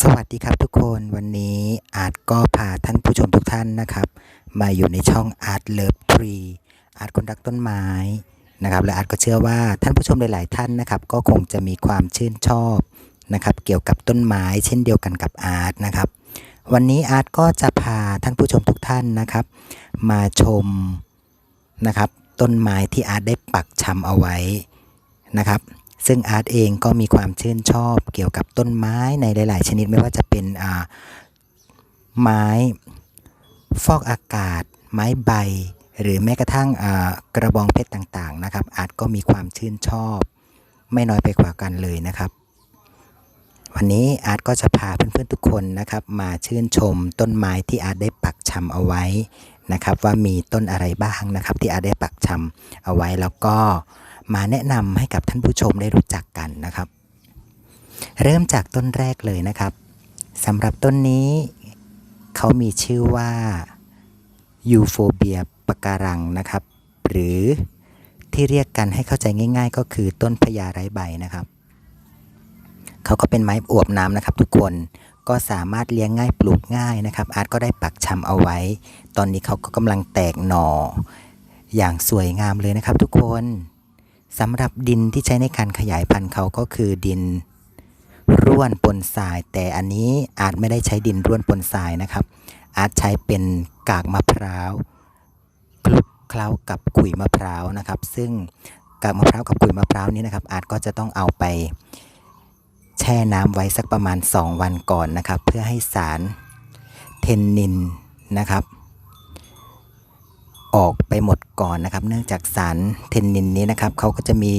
สวัสดีครับทุกคนวันนี้อาร์ตก็พาท่านผู้ชมทุกท่านนะครับ มาอยู่ในช่อง Art Love Tree อาร์ตคนรักต้นไม้นะครับและอาร์ตก็เชื่อว่าท่านผู้ชมหลาย ๆ ท่านนะครับ ก็คงจะมีความชื่นชอบนะครับ เกี่ยวกับต้นไม้เช่นเดียวกันกับอาร์ตนะครับ วันนี้อาร์ตก็จะพาท่านผู้ชมทุกท่านนะครับ มาชมนะครับ ต้นไม้ที่อาร์ตได้ปักชำเอาไว้นะครับ ซึ่งอาร์ตเองก็มีความชื่นชอบเกี่ยวกับต้นไม้ในหลาย ๆ ชนิดไม่ว่าจะเป็นไม้ฟอกอากาศ ไม้ใบ หรือแม้กระทั่งกระบองเพชรต่าง ๆ นะครับ อาร์ตก็มีความชื่นชอบ ไม่น้อยไปกว่ากันเลยนะครับ วันนี้อาร์ตก็จะพาเพื่อน ๆ ทุกคนนะครับ มาชื่นชมต้นไม้ที่อาร์ตได้ปักชำเอาไว้นะครับ ว่ามีต้นอะไรบ้างนะครับ ที่อาร์ตได้ปักชำเอาไว้แล้วก็ มาแนะนำให้กับท่านผู้ชมได้รู้จักกันนะครับ เริ่มจากต้นแรกเลยนะครับสำหรับต้นนี้เขามีชื่อว่ายูโฟเบียปะการังนะครับ หรือที่เรียกกันให้เข้าใจง่าย ๆ ก็คือต้นพญาไร้ใบนะครับเขาก็เป็นไม้อวบน้ำนะครับ ทุกคนก็สามารถเลี้ยงง่ายปลูกง่ายนะครับ อาร์ตก็ได้ปักชำเอาไว้ ตอนนี้เขาก็กำลังแตกหน่อ อย่างสวยงามเลยนะครับทุกคน สำหรับดินที่ใช้ในการขยายพันธุ์เขาก็คือดินร่วนปนทราย แต่อันนี้อาจไม่ได้ใช้ดินร่วนปนทรายนะครับ อาจใช้เป็นกากมะพร้าวคลุกเคล้ากับขุยมะพร้าวนะครับ ซึ่งกากมะพร้าวกับขุยมะพร้าวนี้นะครับ อาจก็จะต้องเอาไปแช่น้ำไว้สักประมาณ 2 วันก่อนนะครับ เพื่อให้สารเทนนินนะครับ ออกไปหมดก่อนนะครับ เนื่องจากสารเทนนินนี้นะครับเขาก็จะมี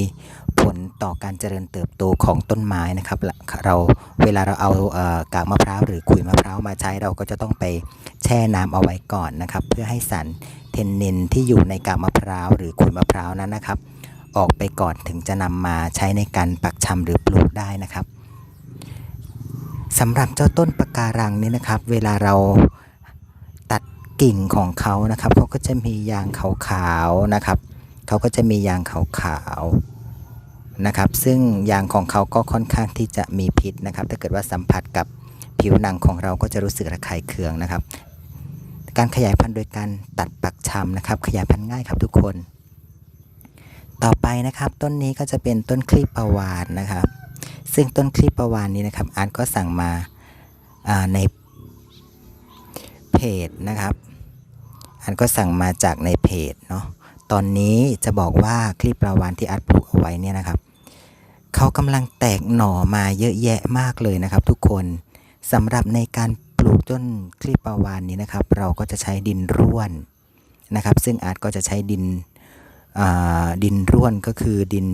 ผลต่อการเจริญเติบโตของต้นไม้นะครับเราเวลาเราเอาเอ่อกากมะพร้าวหรือขุยมะพร้าวมาใช้เราก็จะต้องไปแช่น้ำเอาไว้ก่อนนะครับ เพื่อให้สารเทนนินที่อยู่ในกากมะพร้าวหรือขุยมะพร้าวนั้นนะครับ ออกไปก่อนถึงจะนำมาใช้ในการปักชำหรือปลูกได้นะครับสำหรับเจ้าต้นปะการังนี้นะครับ เวลาเรา กิ่งของเขานะครับเขาก็จะมียางขาวๆนะครับเขาก็จะมียางขาวๆนะครับ ซึ่งยางของเขาก็ค่อนข้างที่จะมีพิษนะครับ ถ้าเกิดว่าสัมผัสกับผิวหนังของเราก็จะรู้สึกระคายเคืองนะครับ การขยายพันธุ์โดยการตัดปักชำนะครับ ขยายพันธุ์ง่ายครับทุกคน ต่อไปนะครับต้นนี้ก็จะเป็นต้นคลีปปาวานนะครับ ซึ่งต้นคลีปปาวานนี้นะครับอาร์ตก็สั่งมาาในเพจนะครับ อาร์ตก็สั่งมาจากในเพจเนาะตอนนี้จะบอกว่าคลีปปาวานที่อาร์ตปลูกเอาไว้เนี่ยนะครับเขากำลังแตกหน่อมาเยอะแยะมากเลยนะครับ ทุกคนสำหรับในการปลูกต้นคลีปปาวานนี้นะครับ เราก็จะใช้ดินร่วนนะครับ ซึ่งอาร์ตก็จะใช้ดินอ่าดินร่วนก็คือดิน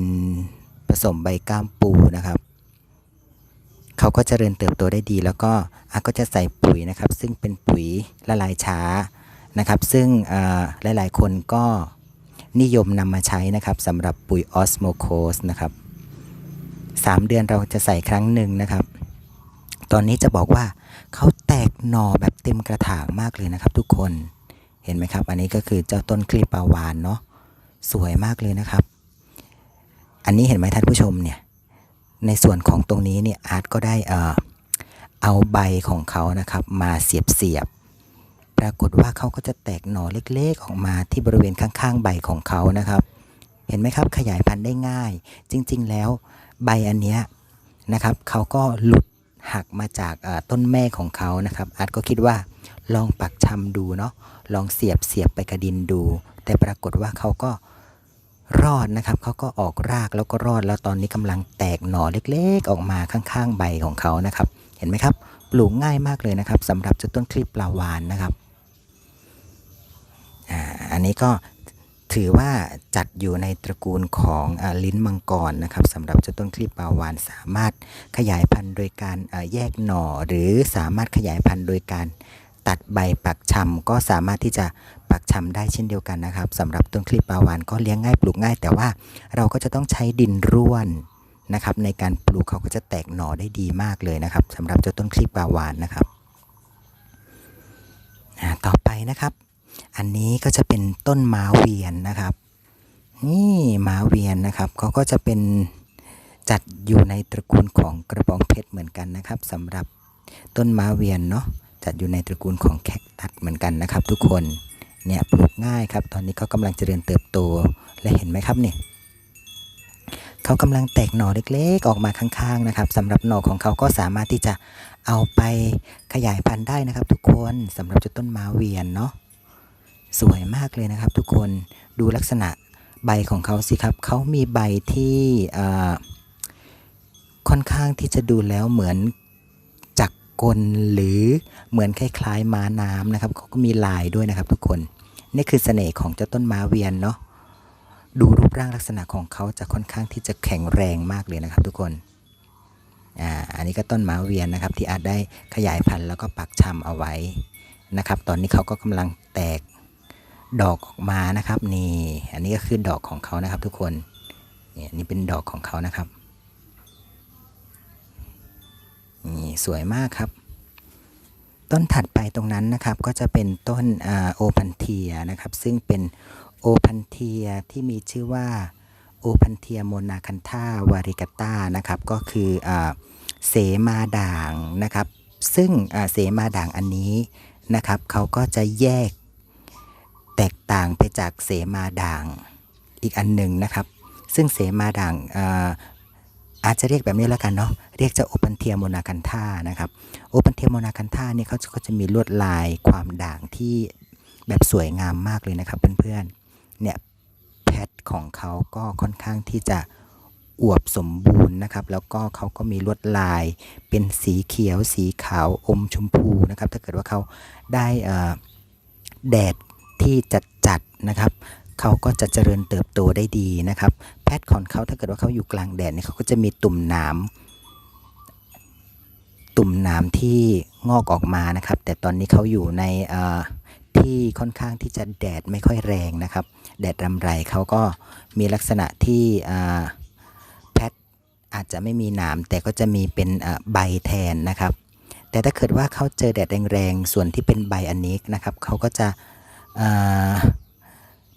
ผสมใบก้ามปูนะครับเขาก็จเจริญเติบโตได้ดี แล้วก็อาก็จะใส่ปุ๋ยนะครับ ซึ่งเป็นปุ๋ยละลายช้า นะครับ ซึ่งอ่าหลายๆ คนก็นิยมนำมาใช้นะครับสำหรับปุ๋ยออสโมโคสนะครับสามเดือนเราจะใส่ครั้งหนึ่งนะครับ ตอนนี้จะบอกว่าเขาแตกหน่อแบบเต็มกระถางมากเลยนะครับ ทุกคนเห็นไหมครับ อันนี้ก็คือเจ้าต้นคลีปาวานเนาะสวยมากเลยนะครับ อันนี้เห็นไหมท่านผู้ชมเนี่ยในส่วนของตรงนี้เนี่ยอาร์ตก็ได้เอ่อเอาใบของเขานะครับ มาเสียบเสียบ ปรากฏว่าเขาก็จะแตกหน่อเล็กๆ ออกมาที่บริเวณข้างๆ ใบของเขานะครับ เห็นไหมครับขยายพันธุ์ได้ง่าย จริงๆ แล้วใบอันเนี้ยนะครับเขาก็หลุดหักมาจากต้นแม่ของเขานะครับอาร์ตก็คิดว่าลองปักชำดูเนาะลองเสียบเสียบไปกระดินดู แต่ปรากฏว่าเขาก็รอดนะครับเขาก็ออกรากแล้วก็รอดแล้วตอนนี้กำลังแตกหน่อเล็กๆ ออกมาข้างๆ ใบของเขานะครับ เห็นไหมครับ ปลูกง่ายมากเลยนะครับสำหรับเจ้าต้นคลิปปลาวานนะครับ อันนี้ก็ถือว่าจัดอยู่ในตระกูลของอลิ้นมังกรนะครับสำหรับเจ้าต้นคลิปปาวานสามารถขยายพันธุ์โดยการแยกหน่อ หรือสามารถขยายพันธุ์โดยการตัดใบปักชำก็สามารถที่จะปักชำได้เช่นเดียวกันนะครับสำหรับต้นคลิปปาวานก็เลี้ยงง่ายปลูกง่าย แต่ว่าเราก็จะต้องใช้ดินร่วนนะครับในการปลูกเขาก็จะแตกหน่อได้ดีมากเลยนะครับสำหรับเจ้าต้นคลิปปาวานนะครับต่อไปนะครับ อันนี้ก็จะเป็นต้นม้าเวียนนะครับ นี่ม้าเวียนนะครับเขาก็จะเป็นจัดอยู่ในตระกูลของกระบองเพชรเหมือนกันนะครับสำหรับต้นม้าเวียนเนาะจัดอยู่ในตระกูลของแคคตัสเหมือนกันนะครับ ทุกคนเนี่ยปลูกง่ายครับ ตอนนี้เขากำลังเจริญเติบโตและเห็นไหมครับเนี่ยเขากำลังแตกหน่อเล็กๆ ออกมาข้างๆนะครับสำหรับหน่อของเขาก็สามารถที่จะเอาไปขยายพันธุ์ได้นะครับ ทุกคนสำหรับจ้าต้นม้าเวียนเนาะ สวยมากเลยนะครับ ทุกคนดูลักษณะใบของเขาสิครับเขามีใบที่ค่อนข้างที่จะดูแล้วเหมือนจักรกลหรือเหมือนคล้ายๆม้าน้ำนะครับเขาก็มีลายด้วยนะครับ ทุกคนนี่คือเสน่ห์ของเจ้าต้นม้าเวียนเนาะดูรูปร่างลักษณะของเขาจะค่อนข้างที่จะแข็งแรงมากเลยนะครับ ทุกคนอ่าอันนี้ก็ต้นม้าเวียนนะครับ ที่อาจได้ขยายพันธุ์แล้วก็ปักชำเอาไว้นะครับ ตอนนี้เขาก็กำลังแตก ดอกออกมานะครับนี่อันนี้ก็คือดอกของเขานะครับ ทุกคนนี่นนี้เป็นดอกของเขานะครับนี่สวยมากครับ ต้นถัดไปตรงนั้นนะครับ ก็จะเป็นต้นโอพันเทียนะครับ ซึ่งเป็นโอพันเทียที่มีชื่อว่าโอพันเทียโมนาคันธาวาริกาตานะครับ ก็คืออเสมาด่างนะครับ ซึ่งเสมาด่างอันนี้นะครับเขาก็จะแยก แตกต่างไปจากเสมาด่างอีกอันหนึ่งนะครับ ซึ่งเสมาด่างอาอาจจะเรียกแบบนี้แล้วกันเนาะเรียกจะโอปันเทียโมนาคันธานะครับโอปันเทียโมนาคันธาเนี่ยเขาจะก็จะมีลวดลายความด่างที่แบบสวยงามมากเลยนะครับเพื่อนๆเนี่ยแพทของเขาก็ค่อนข้างที่จะอวบสมบูรณ์นะครับ แล้วก็เขาก็มีลวดลายเป็นสีเขียว สีขาวอมชมพูนะครับ ถ้าเกิดว่าเขาได้แดด ที่จัดจัดนะครับเขาก็จะเจริญเติบโตได้ดีนะครับ แพทของเขาถ้าเกิดว่าเขาอยู่กลางแดดเนี่ยเขาก็จะมีตุ่มหนามตุ่มหนามที่งอกออกมานะครับ แต่ตอนนี้เขาอยู่ในที่ค่อนข้างที่จะแดดไม่ค่อยแรงนะครับ แดดรำไรเขาก็มีลักษณะที่แพทอาจจะไม่มีหนามแต่ก็จะมีเป็นใบแทนนะครับ แต่ถ้าเกิดว่าเขาเจอแดดแรงๆส่วนที่เป็นใบอันนี้นะครับเขาก็จะ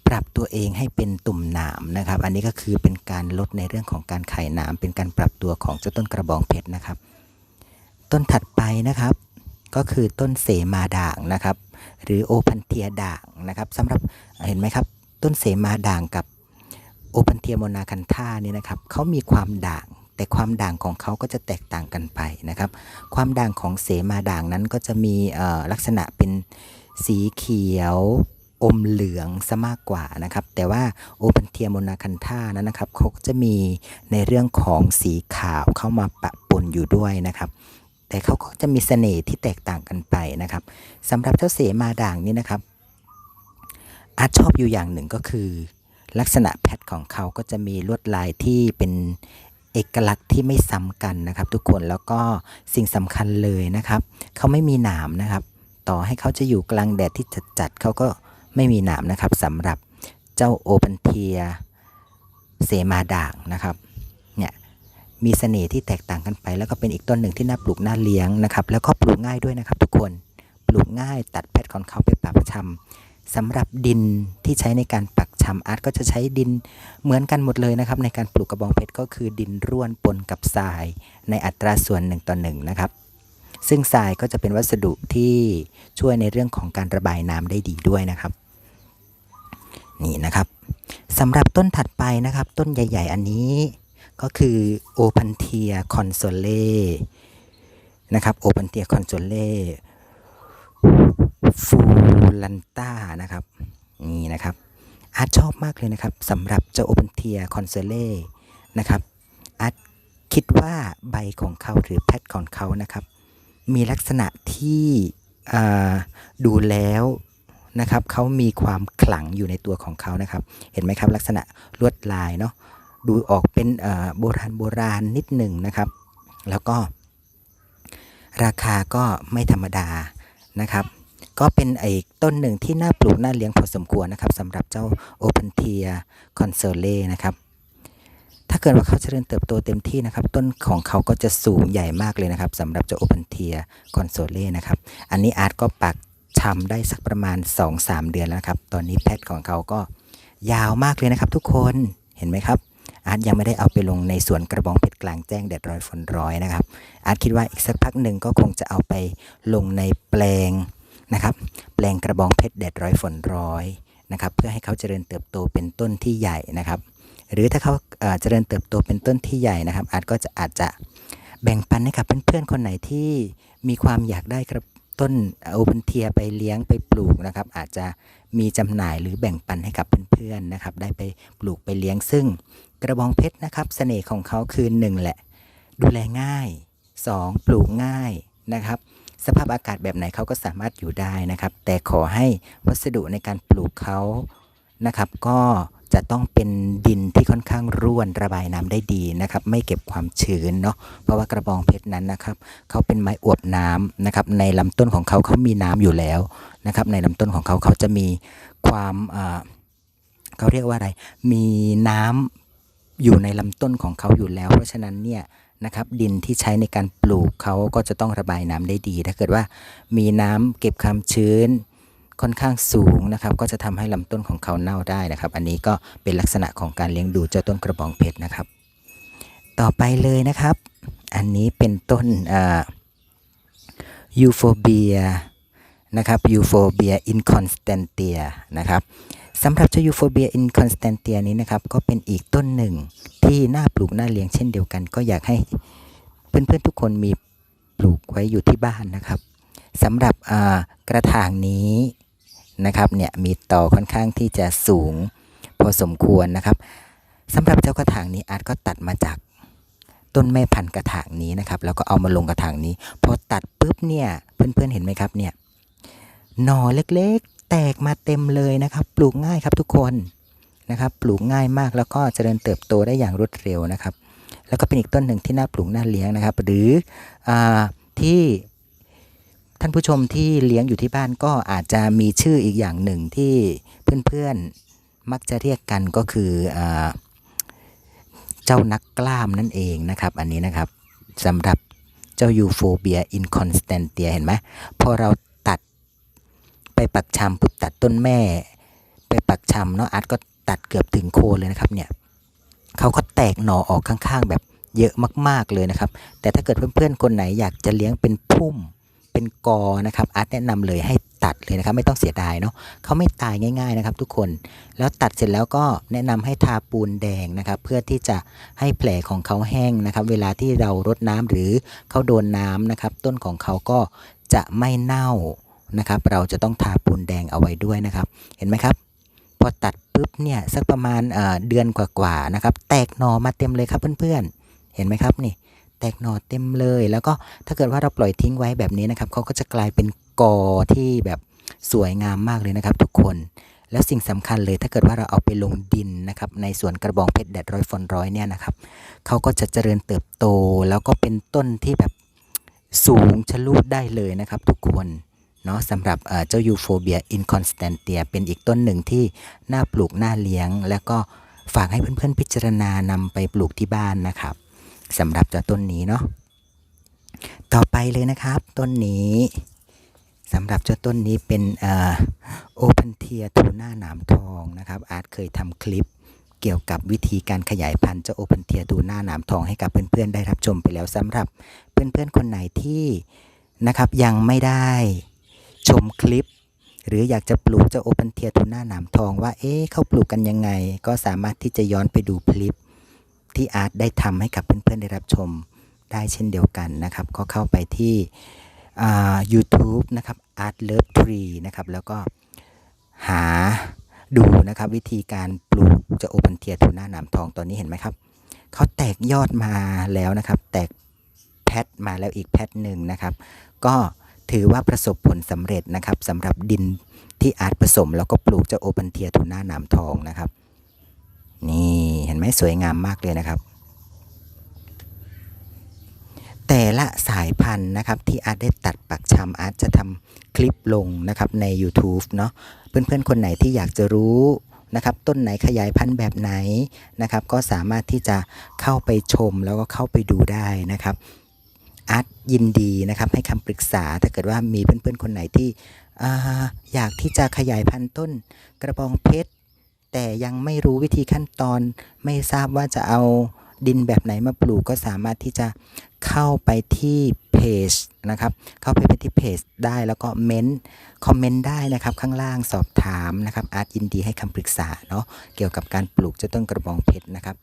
ปรับตัวเองให้เป็นตุ่มหนามนะครับ อันนี้ก็คือเป็นการลดในเรื่องของการไข่หนาม เป็นการปรับตัวของเจ้าต้นกระบองเพชรนะครับ ต้นถัดไปนะครับ ก็คือต้นเสมาด่างนะครับ หรือโอพันเทียด่างนะครับสำหรับเห็นไหมครับ ต้นเสมาด่างกับโอพันเทียโมนาคันธานี่นะครับเขามีความด่างแต่ความด่างของเขาก็จะแตกต่างกันไปนะครับ ความด่างของเสมาด่างนั้นก็จะมีลักษณะเป็น สีเขียวอมเหลืองซะมากกว่านะครับ แต่ว่าโอปันเทียโมนาคันธานั้นนะครับเขาจะมีในเรื่องของสีขาวเข้ามาปะปนอยู่ด้วยนะครับ แต่เขาก็จะมีเสน่ห์ที่แตกต่างกันไปนะครับสำหรับเจ้าเสมาด่างนี่นะครับ อาร์ตชอบอยู่อย่างหนึ่งก็คือ ลักษณะแพทของเขาก็จะมีลวดลายที่เป็นเอกลักษณ์ที่ไม่ซ้ำกันนะครับ ทุกคนแล้วก็สิ่งสำคัญเลยนะครับเขาไม่มีหนามนะครับ ต่อให้เขาจะอยู่กลางแดดที่จัดๆเขาก็ไม่มีหนามนะครับสำหรับเจ้าโอปันเทียเสมาด่างนะครับเนี่ยมีเสน่ห์ที่แตกต่างกันไป แล้วก็เป็นอีกต้นหนึ่งที่น่าปลูกน่าเลี้ยงนะครับ แล้วก็ปลูกง่ายด้วยนะครับ ทุกคนปลูกง่ายตัดแพทของเขาไปปักชำสำหรับดินที่ใช้ในการปักชำอาร์ตก็จะใช้ดินเหมือนกันหมดเลยนะครับ ในการปลูกกระบองเพชรก็คือดินร่วนปนกับทราย ในอัตราส่วนหนึ่งต่อหนึ่งนะครับ ซึ่งทรายก็จะเป็นวัสดุที่ช่วยในเรื่องของการระบายน้ำได้ดีด้วยนะครับ นี่นะครับสำหรับต้นถัดไปนะครับ ต้นใหญ่ ๆ อันนี้ก็คือโอพันเทียคอนโซเล่นะครับโอพันเทียคอนโซเล่ฟูลันต้านะครับนี่นะครับอาร์ตชอบมากเลยนะครับสำหรับเจ้าโอพันเทียคอนโซเล่นะครับอาร์ตคิดว่าใบของเขาหรือแพทของเขานะครับ มีลักษณะที่ดูแล้วนะครับเขามีความขลังอยู่ในตัวของเขานะครับ เห็นไหมครับ ลักษณะลวดลายเนาะดูออกเป็นโบราณโบราณนิดหนึ่งนะครับ แล้วก็ ราคาก็ไม่ธรรมดานะครับ ก็เป็นไอ้ต้นหนึ่งที่น่าปลูกน่าเลี้ยงพอสมควรนะครับสำหรับเจ้าโอเ n นเทียคอนโซเล่นะครับ ถ้าเกิดว่าเขาเจริญเติบโตเต็มที่นะครับ ต้นของเขาก็จะสูงใหญ่มากเลยนะครับสำหรับเจ้าโอเ n นเทียคอนโซเล่นะครับ อันนี้อาร์ตก็ปักชำได้สักประมาณ 2-3 เดือนแล้วนะครับ ตอนนี้แพทของเขาก็ยาวมากเลยนะครับ ทุกคนเห็นไหมครับ อาร์ตยังไม่ได้เอาไปลงในสวนกระบองเพชรกลางแจ้งแดดร้อยฝนร้อยนะครับ อาร์ตคิดว่าอีกสักพักหนึ่งก็คงจะเอาไปลงในแปลงนะครับ แปลงกระบองเพชรแดดร้อยฝนร้อยนะครับ เพื่อให้เขาเจริญเติบโตเป็นต้นที่ใหญ่นะครับ หรือถ้าเขาเจริญเติบโตเป็นต้นที่ใหญ่นะครับ อาร์ตก็จะอาจจะแบ่งปันให้กับเพื่อนๆคนไหนที่มีความอยากได้กระต้นโอเ n นเทียไปเลี้ยงไปปลูกนะครับ อาจจะมีจำหน่ายหรือแบ่งปันให้กับเพื่อนๆนะครับ ได้ไปปลูกไปเลี้ยงซึ่ง กระบองเพชรนะครับ เสน่ห์ของเขาคือหนึ่งแหละ ดูแลง่าย 2. ปลูกง่ายนะครับ สภาพอากาศแบบไหนเขาก็สามารถอยู่ได้นะครับ แต่ขอให้วัสดุในการปลูกเขานะครับ ก็ จะต้องเป็นดินที่ค่อนข้างร่วนระบายน้ำได้ดีนะครับ ไม่เก็บความชื้นเนาะเพราะว่ากระบองเพชรนั้นนะครับเขาเป็นไม้อวบน้ำนะครับ ในลำต้นของเขาเขามีน้ำอยู่แล้วนะครับ ในลำต้นของเขาเขาจะมีความเขาเรียกว่าอะไร มีน้ำอยู่ในลำต้นของเขาอยู่แล้ว เพราะฉะนั้นเนี่ยนะครับดินที่ใช้ในการปลูกเขาก็จะต้องระบายน้ำได้ดี ถ้าเกิดว่ามีน้ำเก็บความชื้น ค่อนข้างสูงนะครับ ก็จะทำให้ลำต้นของเขาเน่าได้นะครับ อันนี้ก็เป็นลักษณะของการเลี้ยงดูเจ้าต้นกระบองเพชรนะครับ ต่อไปเลยนะครับ อันนี้เป็นต้นยูโฟเบียนะครับยูโฟเบียอินคอนสแตนเตียนะครับสำหรับเจ้ายูโฟเบียอินคอนสแตนเตียนี้นะครับ ก็เป็นอีกต้นหนึ่งที่น่าปลูกน่าเลี้ยงเช่นเดียวกัน ก็อยากให้เพื่อนๆทุกคนมีปลูกไว้อยู่ที่บ้านนะครับสำหรับกระถางนี้ นะครับเนี่ยมีต่อค่อนข้างที่จะสูงพอสมควรนะครับสำหรับเจ้ากระถางนี้อาร์ตก็ตัดมาจากต้นแม่พันธุ์กระถางนี้นะครับ แล้วก็เอามาลงกระถางนี้ พอตัดปุ๊บเนี่ยเพื่อนๆเห็นไหมครับเนี่ยหน่อเล็กๆ แตกมาเต็มเลยนะครับ ปลูกง่ายครับทุกคนนะครับ ปลูกง่ายมากแล้วก็เจริญเติบโตได้อย่างรวดเร็วนะครับ แล้วก็เป็นอีกต้นหนึ่งที่น่าปลูกน่าเลี้ยงนะครับ หรืออาที่ ท่านผู้ชมที่เลี้ยงอยู่ที่บ้านก็อาจจะมีชื่ออีกอย่างหนึ่งที่เพื่อนๆมักจะเรียกกันก็คืออเจ้านักกล้ามนั่นเองนะครับ อันนี้นะครับสำหรับเจ้ายูโฟเบียอินคอนสแตนเตียเห็นไหมพอเราตัดไปปักชำปุ๊บตัดต้นแม่ ไปปักชำเนาะอาร์ตก็ตัดเกือบถึงโคนเลยนะครับเนี่ยเขาก็แตกหน่อออกข้างๆ แบบเยอะมาก ๆเลยนะครับ แต่ถ้าเกิดเพื่อนๆคนไหนอยากจะเลี้ยงเป็นพุ่ม เป็นกอนะครับอาร์ตแนะนำเลยให้ตัดเลยนะครับ ไม่ต้องเสียดายเนาะเขาไม่ตายง่าย ๆนะครับ ทุกคนแล้วตัดเสร็จแล้วก็แนะนำให้ทาปูนแดงนะครับ เพื่อที่จะให้แผลของเขาแห้งนะครับ เวลาที่เรารดน้ำหรือเขาโดนน้ำนะครับ ต้นของเขาก็จะไม่เน่านะครับ เราจะต้องทาปูนแดงเอาไว้ด้วยนะครับ เห็นไหมครับ พอตัดปุ๊บเนี่ยสักประมาณเเดือนกว่าๆนะครับ แตกหนอมาเต็มเลยครับเพื่อนๆเห็นไหมครับนี่ แตกหน่อเต็มเลย แล้วก็ถ้าเกิดว่าเราปล่อยทิ้งไว้แบบนี้นะครับเขาก็จะกลายเป็นกอที่แบบสวยงามมากเลยนะครับ ทุกคน แล้วสิ่งสำคัญเลยถ้าเกิดว่าเราเอาไปลงดินนะครับ ในสวนกระบองเพชรแดดร้อยฝนร้อยเนี่ยนะครับเขาก็จะเจริญเติบโต แล้วก็เป็นต้นที่แบบสูงชะลูดได้เลยนะครับ ทุกคนเนาะสำหรับเจ้ายูโฟเบียอินคอนสแตนเตียเป็นอีกต้นหนึ่งที่น่าปลูกน่าเลี้ยง แล้วก็ฝากให้เพื่อนๆพิจารณานำไปปลูกที่บ้านนะครับ สำหรับเจ้าต้นนี้เนาะต่อไปเลยนะครับ ต้นนี้สำหรับเจ้าต้นนี้เป็นโอเพนเทียทูน่าหนามทองนะครับ อาร์ตเคยทำคลิปเกี่ยวกับวิธีการขยายพันธุ์เจ้าโอเพนเทียทูน่าหนามทองให้กับเพื่อนๆได้รับชมไปแล้วสำหรับเพื่อนๆคนไหนที่นะครับยังไม่ได้ชมคลิป หรืออยากจะปลูกเจ้าโอเปนเทียทูน่าหนามทองว่าเอ๊ะเขาปลูกกันยังไง ก็สามารถที่จะย้อนไปดูคลิป ที่อาร์ตได้ทำให้กับเพื่อนๆได้รับชมได้เช่นเดียวกันนะครับ ก็เข้าไปที่ YouTube นะครับ Art Love Tree นะครับ แล้วก็หาดูนะครับวิธีการปลูกเจ้าโอเปนเทียทูน่าหนามทองตอนนี้เห็นไหมครับเขาแตกยอดมาแล้วนะครับ แตกแพทมาแล้วอีกแพทหนึ่งนะครับ ก็ถือว่าประสบผลสำเร็จนะครับสำหรับดินที่อาร์ตผสม แล้วก็ปลูกเจ้าโอปันเทียทูน่าหนามทองนะครับ นี่เห็นไหมสวยงามมากเลยนะครับ แต่ละสายพันธุ์นะครับที่อาร์ตได้ตัดปักชำอาร์ตจะทำคลิปลงนะครับใน YouTube เนาะเพื่อนๆ คนไหนที่อยากจะรู้นะครับต้นไหนขยายพันธุ์แบบไหนนะครับ ก็สามารถที่จะเข้าไปชมแล้วก็เข้าไปดูได้นะครับอาร์ตยินดีนะครับให้คำปรึกษาถ้าเกิดว่ามีเพื่อนๆ คนไหนที่ออยากที่จะขยายพันธุ์ต้นกระบองเพชร แต่ยังไม่รู้วิธีขั้นตอน ไม่ทราบว่าจะเอาดินแบบไหนมาปลูกก็สามารถที่จะเข้าไปที่เพจนะครับ เข้าไปที่เพจได้แล้วก็เม้นคอมเมนต์ได้นะครับ ข้างล่างสอบถามนะครับ อาร์ตยินดีให้คำปรึกษาเนาะเกี่ยวกับการปลูกเจ้าต้นกระบองเพชรนะครับ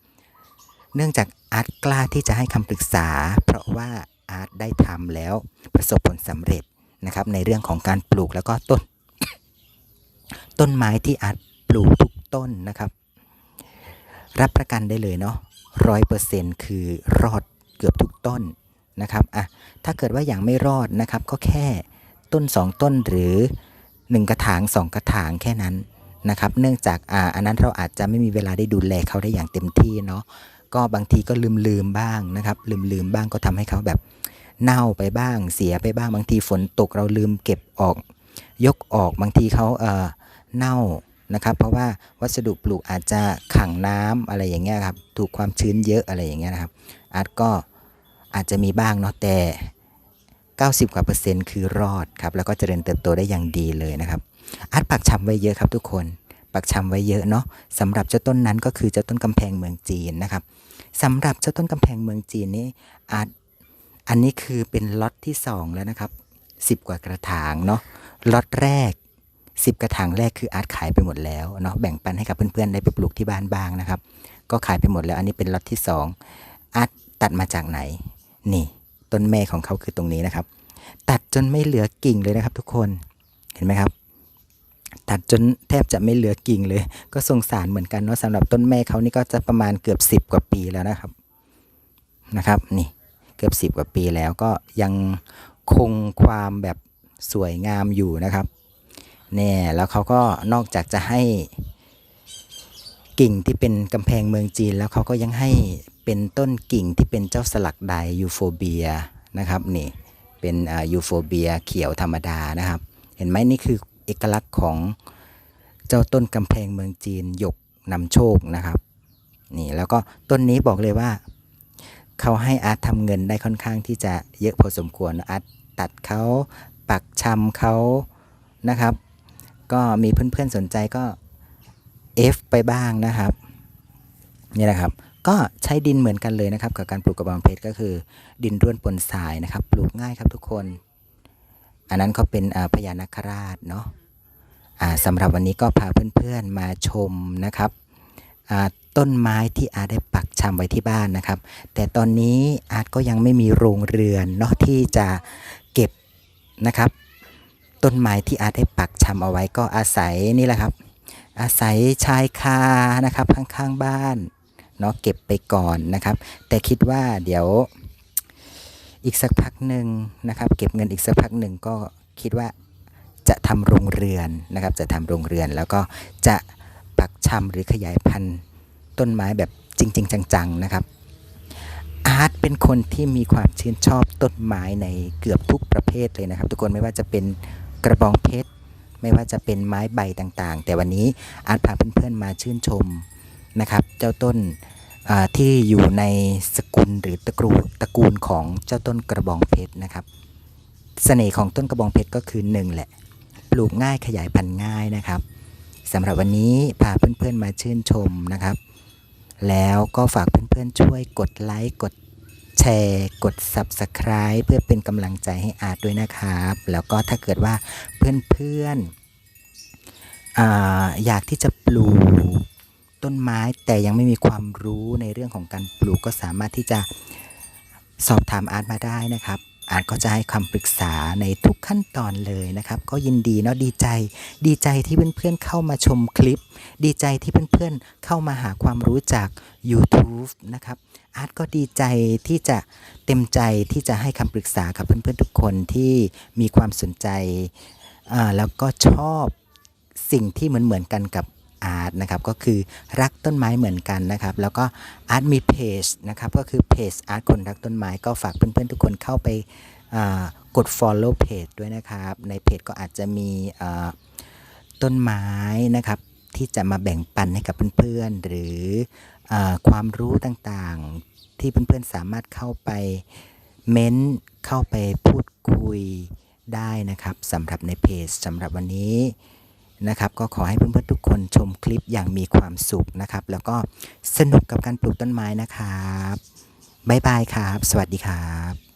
เนื่องจากอาร์ตกล้าที่จะให้คำปรึกษา เพราะว่าอาร์ตได้ทำแล้วประสบผลสำเร็จนะครับในเรื่องของการปลูกแล้วก็ต้น ต้นไม้ที่อาร์ตปลูกทุก ต้นนะครับ รับประกันได้เลยเนาะร้อยเปอร์เซ็นต์คือรอดเกือบทุกต้นนะครับอะถ้าเกิดว่าอย่างไม่รอดนะครับ ก็แค่ต้น 2 ต้นหรือ 1 กระถาง 2 กระถางแค่นั้นนะครับ เนื่องจากอ่าอันนั้นเราอาจจะไม่มีเวลาได้ดูแลเขาได้อย่างเต็มที่เนาะก็บางทีก็ลืมลืมบ้างนะครับ ลืมลืมบ้างก็ทำให้เขาแบบเน่าไปบ้างเสียไปบ้างบางทีฝนตกเราลืมเก็บออก ยกออกบางทีเขาเอ่อเน่า นะครับ เพราะว่าวัสดุปลูกอาจจะขังน้ำอะไรอย่างเงี้ยครับ ถูกความชื้นเยอะอะไรอย่างเงี้ยนะครับ อาจก็อาจจะมีบ้างเนาะแต่ 90 กว่าเปอร์เซ็นต์คือรอดครับ แล้วก็เจริญเติบโตได้อย่างดีเลยนะครับ อาร์ตปักชำไว้เยอะครับทุกคน ปักชำไว้เยอะเนาะสำหรับเจ้าต้นนั้นก็คือเจ้าต้นกำแพงเมืองจีนนะครับสำหรับเจ้าต้นกำแพงเมืองจีนนี่อาร์ตอันนี้คือเป็นล็อตที่สองแล้วนะครับ 10 กว่ากระถางเนาะล็อตแรก 10 กระถางแรกคืออาร์ตขายไปหมดแล้วเนาะแบ่งปันให้กับเพื่อนๆได้ไปปลูกที่บ้านบ้างนะครับ ก็ขายไปหมดแล้วอันนี้เป็นล็อตที่สองอาร์ตตัดมาจากไหน นี่ต้นแม่ของเขาคือตรงนี้นะครับ ตัดจนไม่เหลือกิ่งเลยนะครับ ทุกคนเห็นไหมครับ ตัดจนแทบจะไม่เหลือกิ่งเลย ก็สงสารเหมือนกันเนาะสำหรับต้นแม่เขานี่ก็จะประมาณเกือบ 10 กว่าปีแล้วนะครับนะครับ นี่เกือบ 10 กว่าปีแล้วก็ยังคงความแบบสวยงามอยู่นะครับ เนี่ยแล้วเขาก็นอกจากจะให้กิ่งที่เป็นกำแพงเมืองจีน แล้วเขาก็ยังให้เป็นต้นกิ่งที่เป็นเจ้าสลักใดยูโฟเบียนะครับนี่เป็นยูโฟเบียเขียวธรรมดานะครับ เห็นไหมนี่คือเอกลักษณ์ของเจ้าต้นกำแพงเมืองจีนหยกนำโชคนะครับนี่แล้วก็ต้นนี้บอกเลยว่าเขาให้อาร์ตทำเงินได้ค่อนข้างที่จะเยอะพอสมควรอาร์ตตัดเขาปักชำเขานะครับ ก็มีเพื่อนๆสนใจก็ F ไปบ้างนะครับนี่นะครับ ก็ใช้ดินเหมือนกันเลยนะครับ กับการปลูกกระบองเพชรก็คือ ดินร่วนปนทรายนะครับ ปลูกง่ายครับทุกคน อันนั้นเขาเป็นอ่าพญานาคราชเนาะอ่าสำหรับวันนี้ก็พาเพื่อนๆมาชมนะครับอ่าต้นไม้ที่อาร์ตได้ปักชำไว้ที่บ้านนะครับ แต่ตอนนี้อาร์ตก็ยังไม่มีโรงเรือนเนาะที่จะเก็บนะครับ ต้นไม้ที่อาร์ตได้ปักชำเอาไว้ก็อาศัยนี่แหละครับ อาศัยชายคานะครับข้างๆบ้านเนาะเก็บไปก่อนนะครับ แต่คิดว่าเดี๋ยวอีกสักพักหนึ่งนะครับ เก็บเงินอีกสักพักหนึ่งก็คิดว่าจะทำโรงเรือนนะครับ จะทำโรงเรือนแล้วก็จะปักชำหรือขยายพันธุ์ต้นไม้แบบจริง ๆ จัง ๆ นะครับอาร์ตเป็นคนที่มีความชื่นชอบต้นไม้ในเกือบทุกประเภทเลยนะครับ ทุกคนไม่ว่าจะเป็น กระบองเพชร ไม่ว่าจะเป็นไม้ใบต่างๆ แต่วันนี้อาร์ตพาเพื่อนๆมาชื่นชมนะครับ เจ้าต้นที่อยู่ในสกุลหรือตระกูลตระกูลของเจ้าต้นกระบองเพชรนะครับเสน่ห์ของต้นกระบองเพชรก็คือหนึ่งแหละ ปลูกง่ายขยายพันธุ์ง่ายนะครับสำหรับวันนี้พาเพื่อนๆมาชื่นชมนะครับ แล้วก็ฝากเพื่อนๆช่วยกดไลค์กด แชร์ กด Subscribe เพื่อเป็นกำลังใจให้อาร์ตด้วยนะครับ แล้วก็ถ้าเกิดว่าเพื่อนๆออยากที่จะปลูกต้นไม้แต่ยังไม่มีความรู้ในเรื่องของการปลูกก็สามารถที่จะสอบถามอาร์ตมาได้นะครับ อาร์ตก็จะให้คำปรึกษาในทุกขั้นตอนเลยนะครับ ก็ยินดีเนาะดีใจ ดีใจที่เพื่อนๆเข้ามาชมคลิป ดีใจที่เพื่อนๆเข้ามาหาความรู้จาก YouTube นะครับอาร์ตก็ดีใจที่จะเต็มใจที่จะให้คำปรึกษากับเพื่อนๆทุกคนที่มีความสนใจอ่าแล้วก็ชอบสิ่งที่เหมือนเหมือนๆกันกับ อาร์ตนะครับก็คือรักต้นไม้เหมือนกันนะครับแล้วก็อาร์ตมีเพจนะครับก็คือเพจอาร์ตคนรักต้นไม้ก็ฝากเพื่อนๆทุกคนเข้าไปกด follow page ด้วยนะครับ ในเพจก็อาจจะมีต้นไม้นะครับที่จะมาแบ่งปันให้กับเพื่อนๆ หรืออความรู้ต่างๆ ที่เพื่อนๆสามารถเข้าไปเม้นต์เข้าไปพูดคุยได้นะครับสำหรับในเพจสำหรับวันนี้ นะครับ ก็ขอให้เพื่อนๆทุกคนชมคลิปอย่างมีความสุขนะครับ แล้วก็สนุกกับการปลูกต้นไม้นะครับบ๊ายบายครับ สวัสดีครับ